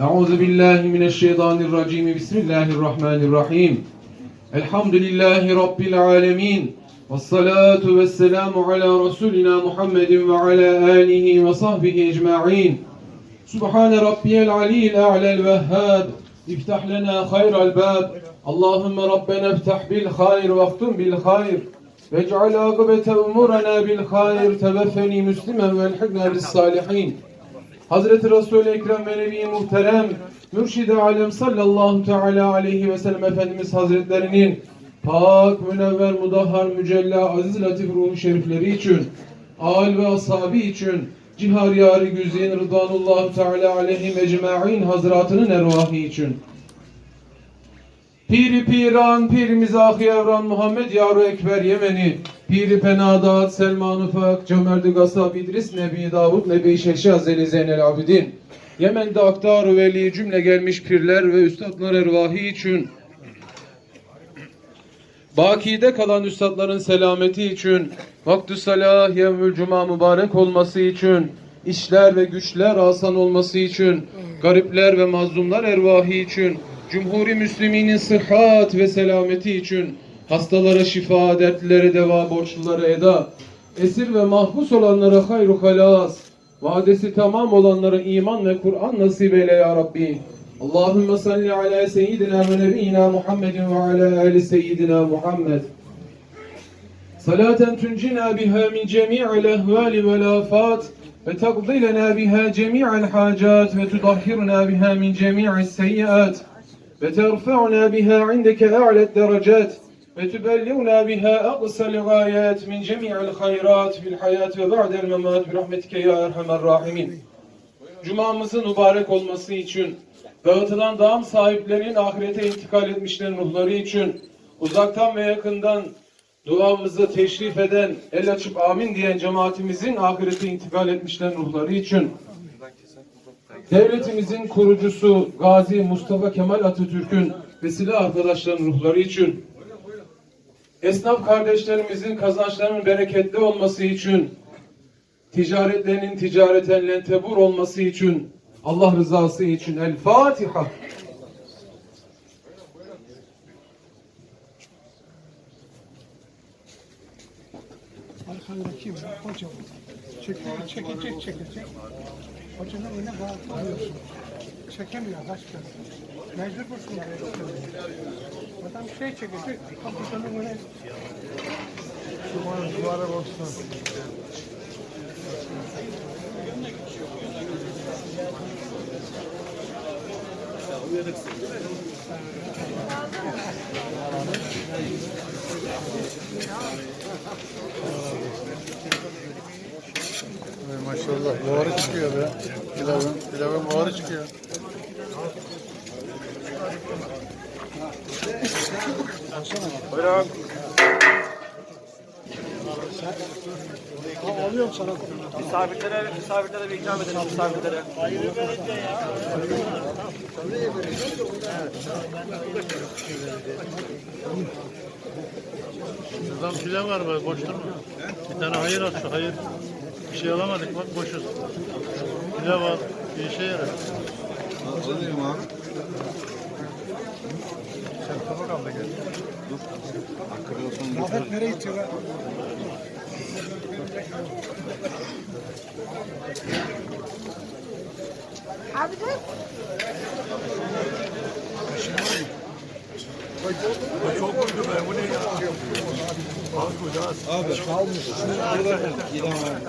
أعوذ بالله من الشيطان الرجيم بسم الله الرحمن الرحيم الحمد لله رب العالمين والصلاة والسلام على رسولنا محمد وعلى آله وصحبه أجمعين سبحان ربي العلي الأعلى الوهاب افتح لنا خير الباب اللهم ربنا افتح بالخير واختم بالخير واجعل عاقبة أمورنا بالخير توفني مسلما والحقنا بالصالحين Hazreti Resul-i Ekrem ve Nebi Muhterem Mürşid-i Alem sallallahu teala aleyhi ve sellem Efendimiz Hazretlerinin pak, münevver, mudahhar, mücella, aziz, latif ruhu şerifleri için, âl ve ashabi için, cihar yâri güzin, rıdvanullahu teala aleyhim ecma'in hazratının ervahı için, Piri Piran, Pirimiz Ahi Evran Muhammed Yaru Ekber Yemeni, Piri Penadat, Selman Ufak, Cömerdi Gasab, İdris Nebi Davud, Nebi Şeşi Azeli Zeynel Abidin. Yemen'de aktar veli cümle gelmiş pirler ve üstadlar ervahı için, Bakide kalan üstadların selameti için, Vaktü salah yevmül cuma mübarek olması için, işler ve güçler asan olması için, garipler ve mazlumlar ervahı için, Cumhuri Müslüminin sıhhat ve selameti için hastalara şifa, dertlilere deva, borçlulara eda, esir ve mahpus olanlara hayru halas, vadesi tamam olanlara iman ve Kur'an nasip eyle ya Rabbi. Allahümme salli ala seyyidina ve nebiyyina Muhammedin ve ala ahli seyyidina Muhammed. Salaten tuncina biha min cemi'il ehvali vel afat ve takdi biha cemi'il hacat ve tudahhirna biha min cemi'is seyyiat. وترفعنا بها عندك أعلى الدرجات وتبلغنا بها أقصى الغايات من جميع الخيرات في الحياة وبعد الممات برحمتك يا أرحم الراحمين Cumamızın mübarek olması için, dağıtılan dağım sahiplerinin ahirete intikal etmişlerin ruhları için, uzaktan ve yakından duamızı teşrif eden, el açıp amin diyen cemaatimizin ahirete intikal etmişlerin ruhları için, devletimizin kurucusu Gazi Mustafa Kemal Atatürk'ün ve silah arkadaşlarının ruhları için, esnaf kardeşlerimizin kazançlarının bereketli olması için, ticaretlerinin ticareten lentebur olması için, Allah rızası için El Fatiha. Arkandaki var. Çekecek, çekecek, çekecek. Hocanın önüne bağlıyorsun. Çekemiyor başka. Mecbursun. Adam şey çekecek, hocanın önüne Duvara baksana. Ay maşallah buharı çıkıyor be. Pilavın, pilavın buharı çıkıyor. Misafirlere, misafirlere bir ikram edelim misafirlere. Şuradan pilav var bak boş durma. Bir tane hayır at hayır. Bir şey alamadık bak boşuz. Pilav al bir işe yarar. Alayım abi. Sen tabak al da gel. Arkada olsun. Rafet nereye itiyor? lan? Abi dur. Abi kalmış. Şunu. Giden var.